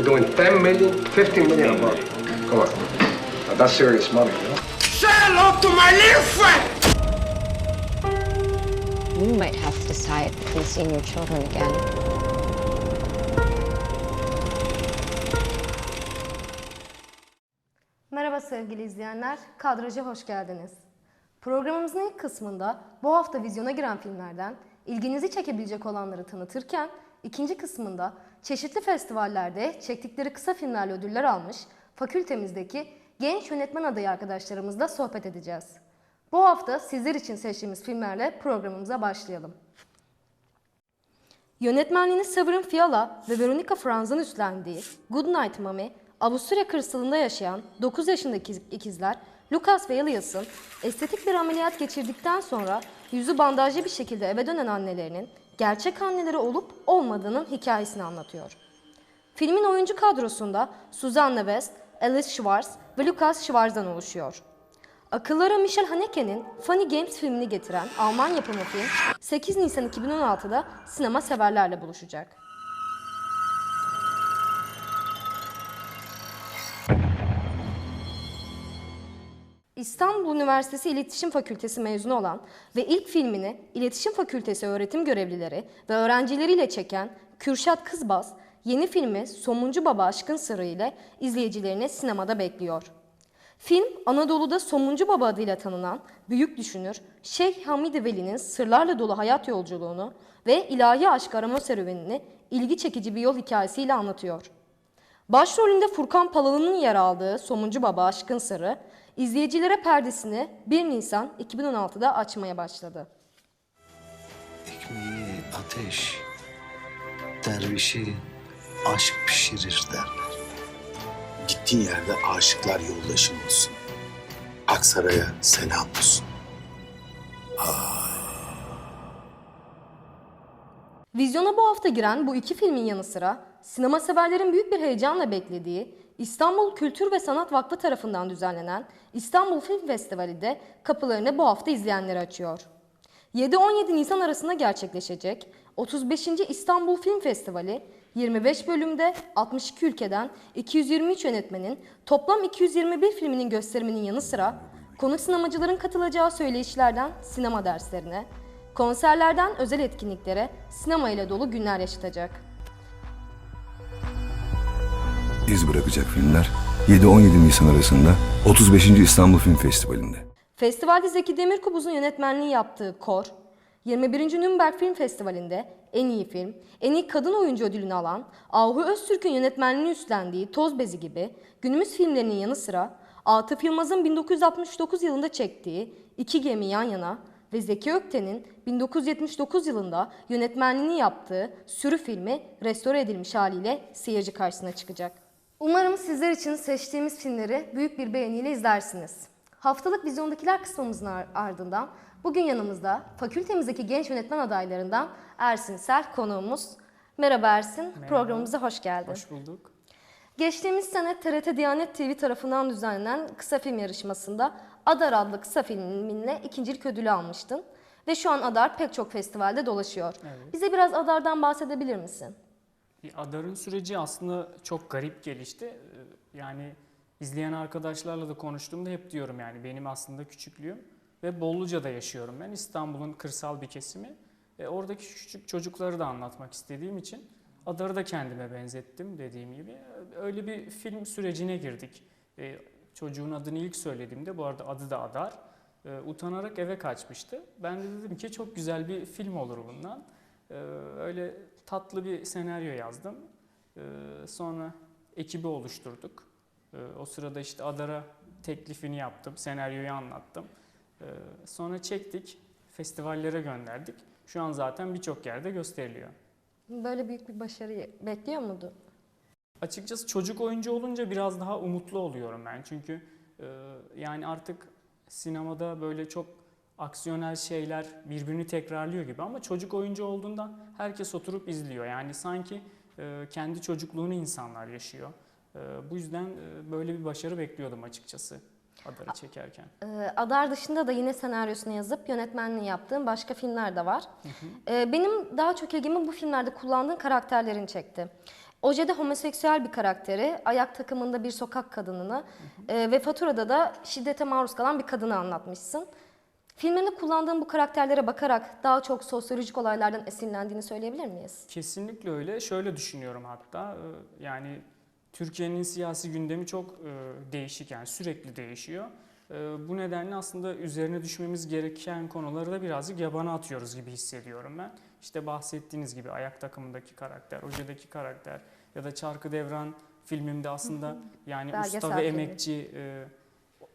We're doing 10 million, 15 million a month. Come on. Now, that's serious money, you know? Say hello to my little friend! You might have to decide between seeing your children again. Merhaba sevgili izleyenler, kadraja hoş geldiniz. Programımızın ilk kısmında bu hafta vizyona giren filmlerden ilginizi çekebilecek olanları tanıtırken, ikinci kısmında çeşitli festivallerde çektikleri kısa filmlerle ödüller almış fakültemizdeki genç yönetmen adayı arkadaşlarımızla sohbet edeceğiz. Bu hafta sizler için seçtiğimiz filmlerle programımıza başlayalım. Yönetmenliğini Severin Fiala ve Veronica Franz'ın üstlendiği Good Night Mommy, Avusturya kırsalında yaşayan 9 yaşındaki ikizler Lucas ve Elias'ın estetik bir ameliyat geçirdikten sonra yüzü bandajlı bir şekilde eve dönen annelerinin gerçek anneleri olup olmadığının hikayesini anlatıyor. Filmin oyuncu kadrosunda Suzanne West, Alice Schwartz ve Lucas Schwartz'dan oluşuyor. Akıllara Michel Haneke'nin Funny Games filmini getiren Alman yapımı film 8 Nisan 2016'da sinema severlerle buluşacak. İstanbul Üniversitesi İletişim Fakültesi mezunu olan ve ilk filmini İletişim Fakültesi öğretim görevlileri ve öğrencileriyle çeken Kürşat Kızbaz, yeni filmi Somuncu Baba Aşkın Sırrı ile izleyicilerini sinemada bekliyor. Film Anadolu'da Somuncu Baba adıyla tanınan büyük düşünür Şeyh Hamidi Veli'nin sırlarla dolu hayat yolculuğunu ve ilahi aşk arama serüvenini ilgi çekici bir yol hikayesiyle anlatıyor. Başrolünde Furkan Palalı'nın yer aldığı Somuncu Baba Aşkın Sırrı, izleyicilere perdesini 1 Nisan 2016'da açmaya başladı. Ekmeği ateş, dervişi aşk pişirir derler. Gittiğin yerde aşıklar yoldaşın olsun. Aksaray'a selam olsun. Vizyona bu hafta giren bu iki filmin yanı sıra sinema severlerin büyük bir heyecanla beklediği İstanbul Kültür ve Sanat Vakfı tarafından düzenlenen İstanbul Film Festivali de kapılarını bu hafta izleyenlere açıyor. 7-17 Nisan arasında gerçekleşecek 35. İstanbul Film Festivali 25 bölümde 62 ülkeden 223 yönetmenin toplam 221 filminin gösteriminin yanı sıra konuk sinemacıların katılacağı söyleyişlerden sinema derslerine, konserlerden özel etkinliklere sinema ile dolu günler yaşatacak. İz bırakacak filmler 7-17 Nisan arasında 35. İstanbul Film Festivali'nde. Festivalde Zeki Demirkubuz'un yönetmenliği yaptığı Kor, 21. Nürnberg Film Festivali'nde en iyi film, en iyi kadın oyuncu ödülünü alan Ahu Öztürk'ün yönetmenliğini üstlendiği Toz Bezi gibi günümüz filmlerinin yanı sıra Atıf Yılmaz'ın 1969 yılında çektiği İki Gemi Yan Yana ve Zeki Ökten'in 1979 yılında yönetmenliğini yaptığı Sürü filmi restore edilmiş haliyle seyirci karşısına çıkacak. Umarım sizler için seçtiğimiz filmleri büyük bir beğeniyle izlersiniz. Haftalık vizyondakiler kısmımızın ar- ardından bugün yanımızda fakültemizdeki genç yönetmen adaylarından Ersin Sel konuğumuz. Merhaba Ersin, programımıza hoş geldin. Hoş bulduk. Geçtiğimiz sene TRT Diyanet TV tarafından düzenlenen kısa film yarışmasında Adar adlı kısa filminle ikincilik ödülü almıştın. Ve şu an Adar pek çok festivalde dolaşıyor. Bize biraz Adar'dan bahsedebilir misin? Bir Adar'ın süreci aslında çok garip gelişti. Ee, Yani izleyen arkadaşlarla da konuştuğumda hep diyorum yani benim aslında küçüklüğüm ve Bolluca'da yaşıyorum ben. İstanbul'un kırsal bir kesimi. E, oradaki küçük çocukları da anlatmak istediğim için Adar'ı da kendime benzettim dediğim gibi. Öyle bir film sürecine girdik. E, çocuğun adını ilk söylediğimde bu arada adı da Adar. E, utanarak eve kaçmıştı. Ben de dedim ki çok güzel bir film olur bundan. Ee, öyle tatlı bir senaryo yazdım. Ee, sonra ekibi oluşturduk. Ee, o sırada işte Adar'a teklifini yaptım, senaryoyu anlattım. Sonra çektik, festivallere gönderdik. Şu an zaten birçok yerde gösteriliyor. Böyle büyük bir başarıyı bekliyor muydun? Açıkçası çocuk oyuncu olunca biraz daha umutlu oluyorum ben. Çünkü e, yani artık sinemada böyle çok aksiyonel şeyler birbirini tekrarlıyor gibi ama çocuk oyuncu olduğunda herkes oturup izliyor. Yani sanki e, kendi çocukluğunu insanlar yaşıyor. E, bu yüzden e, böyle bir başarı bekliyordum açıkçası Adar'ı çekerken. Adar dışında da yine senaryosunu yazıp yönetmenliğini yaptığın başka filmler de var. Benim daha çok ilgimi bu filmlerde kullandığın karakterlerin çekti. Oje'de homoseksüel bir karakteri, ayak takımında bir sokak kadınını e, ve faturada da şiddete maruz kalan bir kadını anlatmışsın. Filminde kullandığın bu karakterlere bakarak daha çok sosyolojik olaylardan esinlendiğini söyleyebilir miyiz? Kesinlikle öyle. Şöyle düşünüyorum hatta e, yani Türkiye'nin siyasi gündemi çok e, değişik yani sürekli değişiyor. E, Bu nedenle aslında üzerine düşmemiz gereken konuları da birazcık yabana atıyoruz gibi hissediyorum ben. İşte bahsettiğiniz gibi ayak takımındaki karakter, Oje'deki karakter ya da Çarkı Devran filmimde aslında yani Belgesel usta ve emekçi e,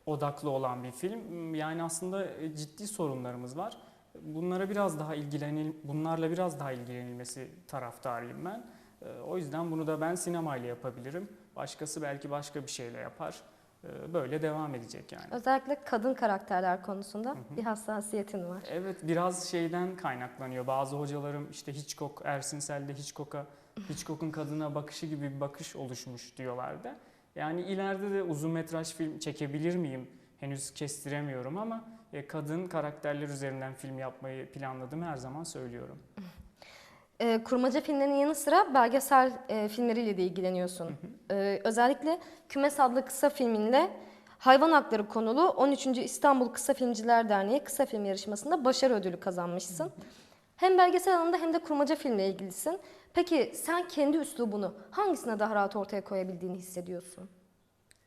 odaklı olan bir film. Yani aslında e, ciddi sorunlarımız var. Bunlara biraz daha ilgilenil, bunlarla biraz daha ilgilenilmesi taraftarıyım ben. E, O yüzden bunu da ben sinemayla yapabilirim. Başkası belki başka bir şeyle yapar. E, Böyle devam edecek yani. Özellikle kadın karakterler konusunda bir hassasiyetin var. Evet biraz şeyden kaynaklanıyor. Bazı hocalarım işte Hitchcock, Ersin Sel'de Hitchcock'a, Hitchcock'un kadına bakışı gibi bir bakış oluşmuş diyorlardı. Yani ileride de uzun metraj film çekebilir miyim? Henüz kestiremiyorum ama e, kadın karakterler üzerinden film yapmayı planladığımı her zaman söylüyorum. E, kurmaca filmlerinin yanı sıra belgesel e, filmleriyle de ilgileniyorsun. E, özellikle Kümes adlı kısa filminle hayvan hakları konulu 13. İstanbul Kısa Filmciler Derneği kısa film yarışmasında başarı ödülü kazanmışsın. Hem belgesel alanında hem de kurmaca filmle ilgilisin. Peki sen kendi üslubunu hangisine daha rahat ortaya koyabildiğini hissediyorsun?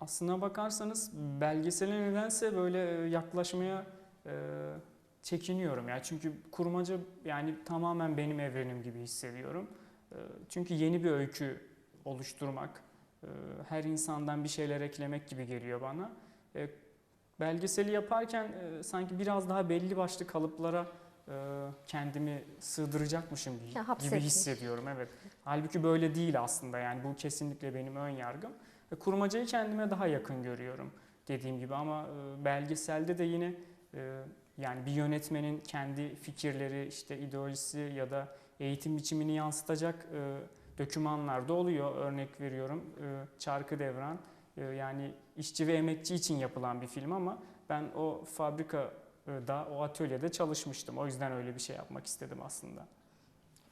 Aslına bakarsanız belgesele nedense böyle e, yaklaşmaya e, çekiniyorum ya. Çünkü kurmaca yani tamamen benim evrenim gibi hissediyorum. E, çünkü yeni bir öykü oluşturmak, e, her insandan bir şeyler eklemek gibi geliyor bana. E, belgeseli yaparken e, sanki biraz daha belli başlı kalıplara kendimi sığdıracakmışım gibi, hapsetmiş. hissediyorum. Evet. Halbuki böyle değil aslında yani bu kesinlikle benim ön yargım. Ve kurmacayı kendime daha yakın görüyorum dediğim gibi ama e, belgeselde de yine e, yani bir yönetmenin kendi fikirleri, işte ideolojisi ya da eğitim biçimini yansıtacak e, dokümanlar da oluyor. Örnek veriyorum e, Çarkı Devran e, yani işçi ve emekçi için yapılan bir film ama ben o fabrikada, o atölyede çalışmıştım. O yüzden öyle bir şey yapmak istedim aslında.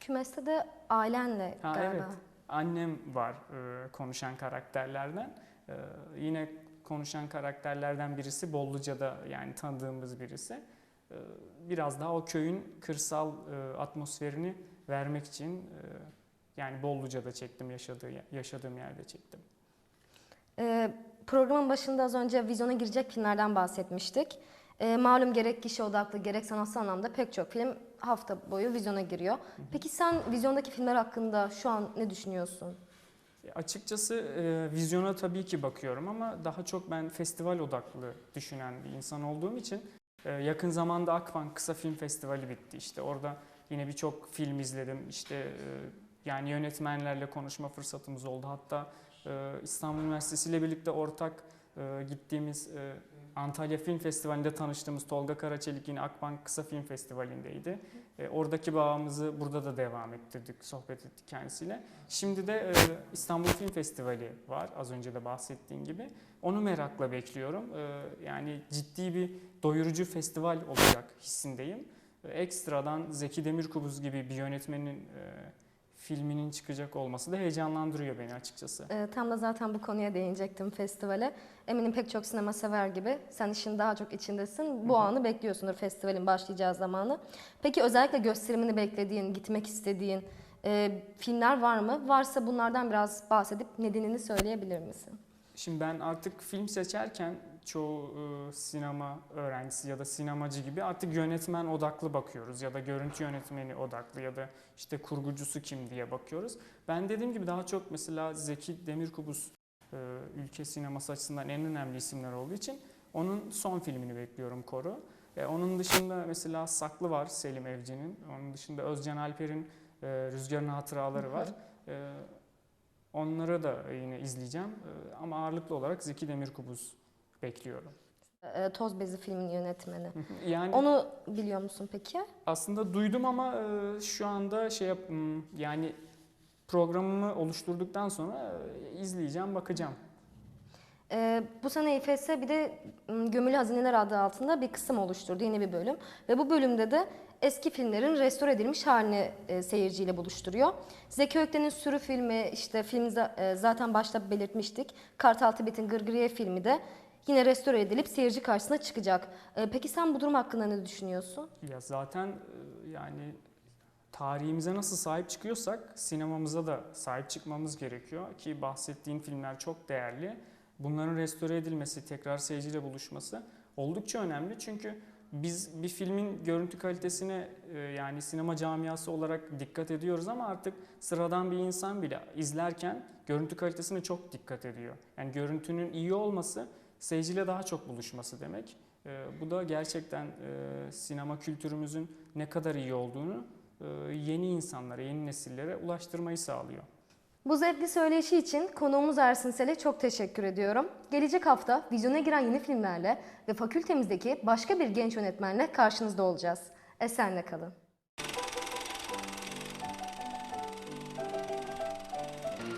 Kümeste de ailenle Ha, galiba. evet. Annem var e, konuşan karakterlerden. E, yine konuşan karakterlerden birisi Bolluca'da yani tanıdığımız birisi. E, biraz daha o köyün kırsal e, atmosferini vermek için e, yani Bolluca'da çektim yaşadığı yaşadığım yerde çektim. Ee, programın başında az önce vizyona girecek filmlerden bahsetmiştik. Ee, malum gerek kişi odaklı gerek sanatsal anlamda pek çok film hafta boyu vizyona giriyor. Peki sen vizyondaki filmler hakkında şu an ne düşünüyorsun? E, Açıkçası e, vizyona tabii ki bakıyorum ama daha çok ben festival odaklı düşünen bir insan olduğum için e, yakın zamanda Akban Kısa Film Festivali bitti. İşte orada yine birçok film izledim. İşte e, yani yönetmenlerle konuşma fırsatımız oldu. Hatta e, İstanbul Üniversitesi ile birlikte ortak e, gittiğimiz e, Antalya Film Festivali'nde tanıştığımız Tolga Karaçelik yine Akbank Kısa Film Festivali'ndeydi. E, oradaki bağımızı burada da devam ettirdik, sohbet ettik kendisiyle. Şimdi de e, İstanbul Film Festivali var az önce de bahsettiğim gibi. Onu merakla bekliyorum. E, yani ciddi bir doyurucu festival olacak hissindeyim. E, ekstradan Zeki Demirkubuz gibi bir yönetmenin e, filminin çıkacak olması da heyecanlandırıyor beni açıkçası. Ee, tam da zaten bu konuya değinecektim festivale. Eminim pek çok sinema sever gibi sen işin daha çok içindesin. Bu anı bekliyorsundur festivalin başlayacağı zamanı. Peki özellikle gösterimini beklediğin, gitmek istediğin e, filmler var mı? Varsa bunlardan biraz bahsedip nedenini söyleyebilir misin? Şimdi ben artık film seçerken çoğu e, sinema öğrencisi ya da sinemacı gibi artık yönetmen odaklı bakıyoruz ya da görüntü yönetmeni odaklı ya da işte kurgucusu kim diye bakıyoruz. Ben dediğim gibi daha çok mesela Zeki Demirkubuz e, ülke sineması açısından en önemli isimler olduğu için onun son filmini bekliyorum Koru. E, onun dışında mesela Saklı var Selim Evci'nin. Onun dışında Özcan Alper'in e, Rüzgarın Hatıraları var. E, Onları da yine izleyeceğim Ee, ama ağırlıklı olarak Zeki Demirkubuz bekliyorum. Ee, Toz Bezi filmin yönetmeni. Yani Onu biliyor musun peki? aslında duydum ama e, şu anda şey yap hmm, yani programımı oluşturduktan sonra e, izleyeceğim, bakacağım. Ee, bu sene İFS bir de m, Gömülü Hazineler adı altında bir kısım oluşturdu, yeni bir bölüm. Ve bu bölümde de eski filmlerin restore edilmiş halini e, seyirciyle buluşturuyor. Zeki Ökten'in Sürü filmi, işte film e, zaten başta belirtmiştik. Kartal Tibet'in Gırgırıye filmi de yine restore edilip seyirci karşısına çıkacak. Ee, peki sen bu durum hakkında ne düşünüyorsun? Ya zaten e, yani tarihimize nasıl sahip çıkıyorsak sinemamıza da sahip çıkmamız gerekiyor ki bahsettiğin filmler çok değerli. Bunların restore edilmesi, tekrar seyirciyle buluşması oldukça önemli. Çünkü biz bir filmin görüntü kalitesine e, yani sinema camiası olarak dikkat ediyoruz ama artık sıradan bir insan bile izlerken görüntü kalitesine çok dikkat ediyor. Yani görüntünün iyi olması seyirciyle daha çok buluşması demek. E, Bu da gerçekten e, sinema kültürümüzün ne kadar iyi olduğunu e, yeni insanlara, yeni nesillere ulaştırmayı sağlıyor. Bu zevkli söyleşi için konuğumuz Ersin Sel'e çok teşekkür ediyorum. Gelecek hafta vizyona giren yeni filmlerle ve fakültemizdeki başka bir genç yönetmenle karşınızda olacağız. Esenle kalın.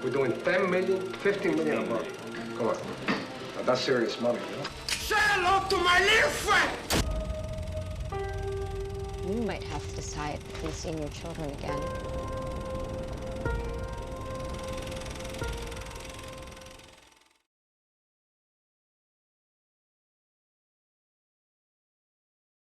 We're doing 10 million, 15 million a month. Come on. Now, that's serious money, you know? Say hello to my little friend. You might have to decide between seeing your children again